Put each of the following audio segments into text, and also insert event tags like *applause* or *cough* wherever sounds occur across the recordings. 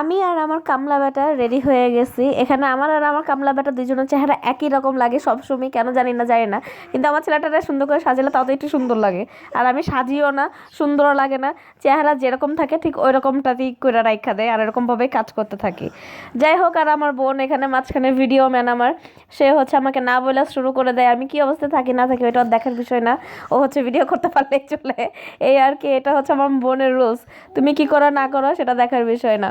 আমি আর আমার কামলা বেটা রেডি হয়ে গেছি। এখানে আমার আর আমার কামলা বেটা দুজনের চেহারা একই রকম লাগে, সবসময়, কেন জানি না জানি না। কিন্তু আমার ছেলেটারা সুন্দর করে সাজালে তাও তো একটু সুন্দর লাগে। আর আমি সাজিও না, সুন্দরও লাগে না। চেহারা যেরকম থাকে, ঠিক ওই রকমটাতেই করে রাইখা দেয় আর এরকমভাবেই কাজ করতে থাকি। যাই হোক, আর আমার বোন এখানে মাঝখানে ভিডিও ম্যান আমার। সে হচ্ছে আমাকে না বলে শুরু করে দেয়। আমি কি অবস্থায় থাকি, না থাকি, ওইটা দেখার বিষয় না। ও হচ্ছে ভিডিও করতে পারলেই চলে। এই আর কি, এটা হচ্ছে আমার বোনের রুলস তুমি কি করো, না করো, সেটা দেখার বিষয় না।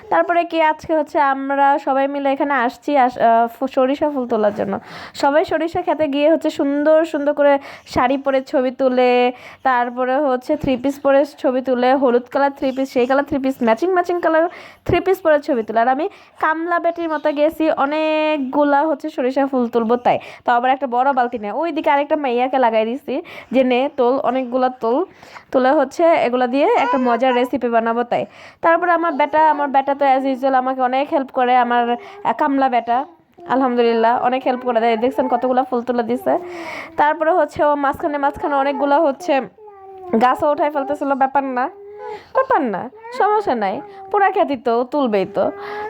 তারপরে কি আজকে হচ্ছে আমরা সবাই মিলে এখানে আসছি আস- সরিষা ফুল তোলার জন্য। সবাই সরিষা খেতে গিয়ে হচ্ছে সুন্দর সুন্দর করে শাড়ি পরে ছবি তুলে, তারপরে হচ্ছে থ্রি পিস পরে ছবি তুলে, হলুদ কালার থ্রি পিস সেই colour three piece matching matching colour three piece পরে ছবি তুলে। আর আমি কামলা বেটির মতো গেছি, অনেকগুলা হচ্ছে সরিষা ফুল তুলবো তাই। তো আবার একটা বড় বালতি নেয় ওই দিকে আরেকটা মাইয়াকে লাগাই দিছি, যে নে, তোল, অনেকগুলা তোল। তুলে হচ্ছে এগুলো দিয়ে একটা মজার রেসিপি বানাবো তাই। তারপরে আমার বেটা আমার বেটা তো অ্যাজ ইউজুয়াল আমাকে অনেক হেল্প করে আমার কামলা বেটা। আলহামদুলিল্লাহ, অনেক হেল্প করে দেয়। দেখছেন কতগুলো ফুল তুলে দিছে। তারপরে হচ্ছে ও মাঝখানে মাঝখানে অনেকগুলো হচ্ছে গাছও উঠাই ফেলতেছিল। ব্যাপার না। ব্যাপার না। সমস্যা নাই। পুরা খ্যাতি তো তুলবেই তো।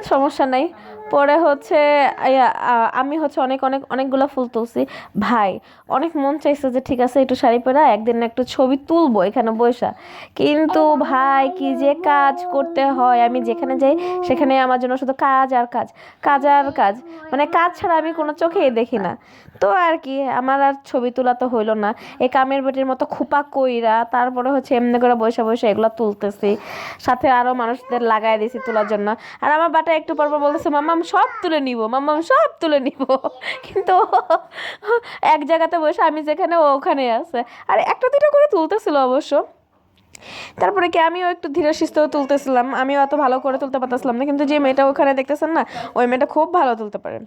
সমস্যা নাই। পরে হচ্ছে আমি হচ্ছে অনেক অনেক অনেকগুলো ফুল তুলছি। ভাই অনেক মন চাইছে যে ঠিক আছে একটু শাড়ি পরে একদিন একটু ছবি তুলবো এখানে বসা কিন্তু ভাই কি যে কাজ করতে হয় আমি যেখানে যাই সেখানে আমার জন্য শুধু কাজ আর কাজ কাজ আর কাজ। মানে কাজ ছাড়া আমি কোনো চোখেই দেখি না। তো আর কি আমার আর ছবি তোলা তো হইল না। এই কামের বেটির মতো খোপা কইরা তারপরে হচ্ছে এমনি করে বসে বসে এগুলো তুলতেছি। সাথে আরও মানুষদের লাগাই দিয়েছি তোলার জন্য। আর আমার বাটা একটু পর বলতেছে বলতেছে মাম্মাম সব তুলে নিব মাম্মাম সব তুলে নিব। কিন্তু এক জায়গাতে বসে আমি যেখানে, ও ওখানে আছে। আর একটা দুটো করে তুলতেছিল অবশ্য। তারপরে কি আমিও একটু ধীরে সুস্থ তুলতেছিলাম। আমিও অত ভালো করে তুলতে পারতেছিলাম না। কিন্তু যে মেয়েটা ওখানে দেখতেছেন না, ওই মেয়েটা খুব ভালো তুলতে পারে।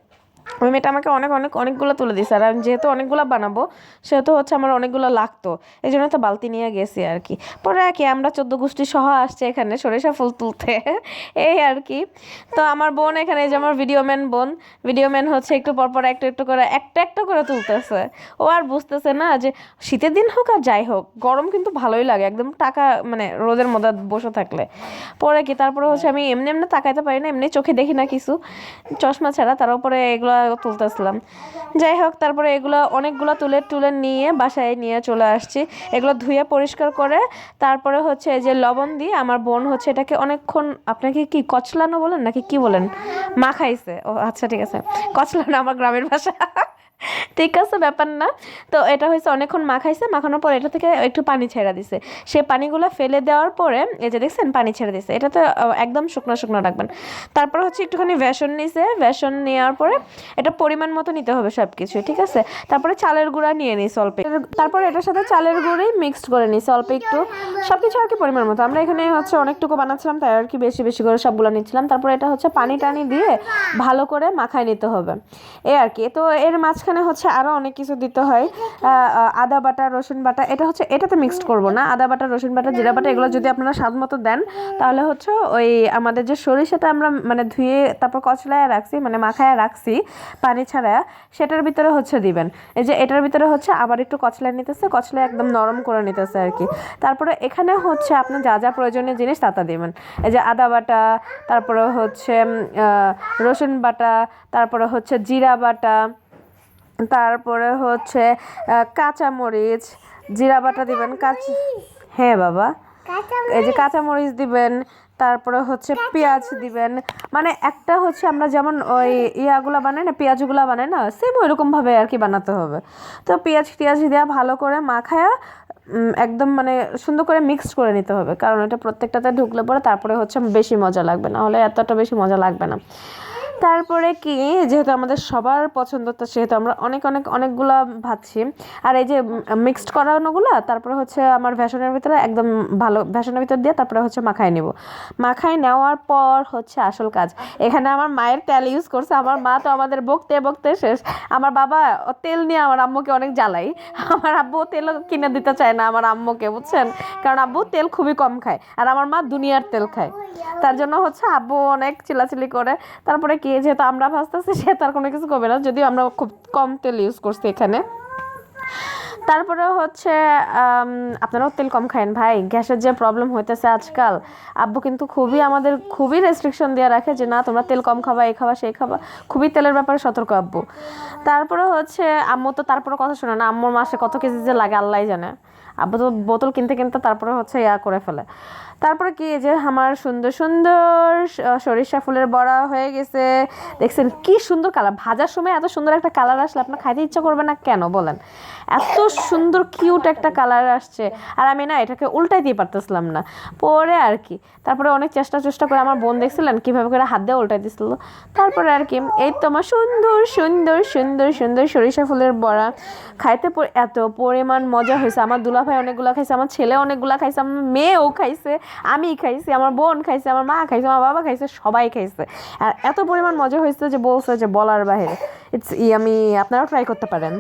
ওই মেয়েটা আমাকে অনেক অনেক, অনেকগুলো তুলে দিয়েছে। আর আমি যেহেতু অনেকগুলো বানাবো, সেহেতু হচ্ছে আমার অনেকগুলো লাগতো। এই জন্য তো বালতি নিয়ে গেছি আর কি। পরে আর কি, আমরা চোদ্দ গোষ্ঠী সহ আসছে এখানে সরিষা ফুল তুলতে। *laughs* এই আর কি। তো আমার বোন এখানে যে আমার ভিডিও ম্যান বোন ভিডিও ম্যান হচ্ছে একটু পর পর একটু একটু করে, একটা একটা করে তুলতেছে। ও আর বুঝতেছে না যে শীতের দিন হোক আর যাই হোক, গরম কিন্তু ভালোই লাগে, একদম টাকা মানে রোদের মধ্যে বসে থাকলে। পরে কি, তারপরে হচ্ছে আমি এমনি এমনি তাকাইতে পারি না, এমনি চোখে দেখি না কিছু। চশমা ছাড়া, তার উপরে এগুলো তুলতেছিলাম যাই হোক, তারপরে এগুলো অনেকগুলো তুলে তুলে নিয়ে বাসায় নিয়ে চলে আসছি। এগুলো ধুয়ে পরিষ্কার করে, তারপরে হচ্ছে যে লবণ দিয়ে আমার বোন হচ্ছে এটাকে অনেকক্ষণ আপনাকে কি কচলানো বলেন নাকি কি বলেন? মাখাইছে। ও আচ্ছা ঠিক আছে। কচলানো আমার গ্রামের ভাষা। ঠিক আছে, ব্যাপার না। তো এটা হয়েছে অনেকক্ষণ মাখাইছে, মাখানোর পর এটা থেকে একটু পানি ছেড়ে দিছে। সে পানিগুলো ফেলে দেওয়ার পরে, এই যে দেখছেন, পানি ছেড়ে দিছে। এটা তো একদম শুকনো শুকনো রাখবেন। তারপর হচ্ছে একটুখানি বেসন নিছে। বেসন নেওয়ার পরে এটা পরিমাণ মতো নিতে হবে সব কিছু ঠিক আছে? তারপরে চালের গুঁড়া নিয়ে নিছে অল্প তারপর এটার সাথে চালের গুঁড়ি মিক্সড করে নিছে অল্প একটু। সব কিছু আর কি পরিমাণ মতো। আমরা এখানে হচ্ছে অনেকটুকু বানাচ্ছিলাম, তাই আর কি বেশি বেশি করে সবগুলো নিচ্ছিলাম। তারপর এটা হচ্ছে পানি টানি দিয়ে ভালো করে মাখায় নিতে হবে। এই আর কি। তো এর মাঝখানে হচ্ছে আরও অনেক কিছু দিতে হয়। আদা বাটা, রসুন বাটা, এটা হচ্ছে, এটাতে মিক্সড করব না। আদা বাটা, রসুন বাটা, জিরা বাটা, এগুলো যদি আপনারা স্বাদ মতো দেন, তাহলে হচ্ছে ওই আমাদের যে সরিষাটা আমরা মানে ধুয়ে তারপর কচলায় রাখছি মানে মাখায় রাখছি, পানি ছাড়া, সেটার ভিতরে হচ্ছে দিবেন। এই যে এটার ভিতরে হচ্ছে আবার একটু কচলায় নিতেছে, কচলায় একদম নরম করে নিতেছে আর কি। তারপরে এখানে হচ্ছে আপনার যা যা প্রয়োজনীয় জিনিস তা তা দিবেন। এই যে আদা বাটা, তারপরে হচ্ছে রসুন বাটা, তারপরে হচ্ছে জিরা বাটা তারপরে হচ্ছে কাঁচামরিচ জিরা বাটা দিবেন কাঁচা হ্যাঁ বাবা। এই যে কাঁচামরিচ। দিবেন তারপরে হচ্ছে পেঁয়াজ দিবেন। মানে একটা হচ্ছে আমরা যেমন ওই ইয়াগুলো বানাই না পেঁয়াজগুলো বানাই না সেম ওইরকমভাবে আর কি বানাতে হবে। তো পেঁয়াজ টিয়াজ দেওয়া ভালো করে মাখায়া একদম মানে সুন্দর করে মিক্সড করে নিতে হবে। কারণ এটা প্রত্যেকটাতে ঢুকলে পরে তারপরে হচ্ছে বেশি মজা লাগবে না হলে এতটা বেশি মজা লাগবে না। তারপরে কি, যেহেতু আমাদের সবার পছন্দ, তো সেহেতু আমরা অনেক অনেক, অনেকগুলা ভাবছি। আর এই যে মিক্সড করানোগুলো, তারপরে হচ্ছে আমার ভ্যাসনের ভিতরে একদম ভালো, ভ্যাসনের ভিতর দিয়ে তারপরে হচ্ছে মাখায় নেব। মাখায় নেওয়ার পর হচ্ছে আসল কাজ। এখানে আমার মায়ের তেল ইউজ করছে, আমার মা তো আমাদের বকতে বকতে শেষ। আমার বাবা তেল নিয়ে আমার আম্মুকে অনেক জ্বালাই। আমার আব্বু তেলও কিনে দিতে চায় না আমার আম্মুকে, বুঝছেন? কারণ আব্বু তেল খুবই কম খায়, আর আমার মা দুনিয়ার তেল খায়। তার জন্য হচ্ছে আব্বু অনেক চিলাচিলি করে। তারপরে কি যেহেতু আমরা ভাজতেছি, সে তার কোনো কিছু করবে না। যদিও আমরা খুব কম তেল ইউজ করছি এখানে। তারপরে হচ্ছে আপনারাও তেল কম খায়েন। ভাই, গ্যাসের যে প্রবলেম হইতেছে আজকাল, আব্বু কিন্তু খুবই আমাদের, খুবই রেস্ট্রিকশন দিয়ে রাখে যে, না, তোমরা তেল কম খাবা এই খাবা সেই খাবা। খুবই তেলের ব্যাপারে সতর্ক আব্বু। তারপরে হচ্ছে, আম্মু তো তারপরে কথা শোনে না। আম্মুর মাসে কত কেজি যে লাগে আল্লাহ জানে। বোতল কিনতে কিনতে তারপরে হচ্ছে ইয়া করে ফেলে। তারপরে কি, যে আমার সুন্দর সুন্দর সরিষা ফুলের বড়া হয়ে গেছে। দেখছেন কি সুন্দর কালার। ভাজার সময় এত সুন্দর একটা কালার আসলে আপনার খাইতে ইচ্ছা করবে না কেন বলেন? এত সুন্দর কিউট একটা কালার আসছে। আর আমি না এটাকে উল্টাই দিয়ে পারতেছিলাম না। পরে আর কি। তারপরে অনেক চেষ্টা চেষ্টা করে আমার বোন দেখছিলেন কীভাবে করে হাত দিয়ে উল্টাই দিছিল। তারপরে আর কি, এই তো আমার সুন্দর সুন্দর সুন্দর সুন্দর সরিষা ফুলের বড়া। খাইতে এত পরিমাণ মজা হয়েছে। আমার দুলাভাই অনেকগুলো খাইছে, আমার ছেলে অনেকগুলো খাইছে, আমার মেয়েও খাইছে আমি খাইছি, আমার বোন খাইছে, আমার মা খাইছে, আমার বাবা খাইছে, সবাই খাইছে। আর এত পরিমাণ মজা হয়েছে যে বলছে যে বলার বাইরে। ইটস ই, আমি, আপনারাও ট্রাই করতে পারেন।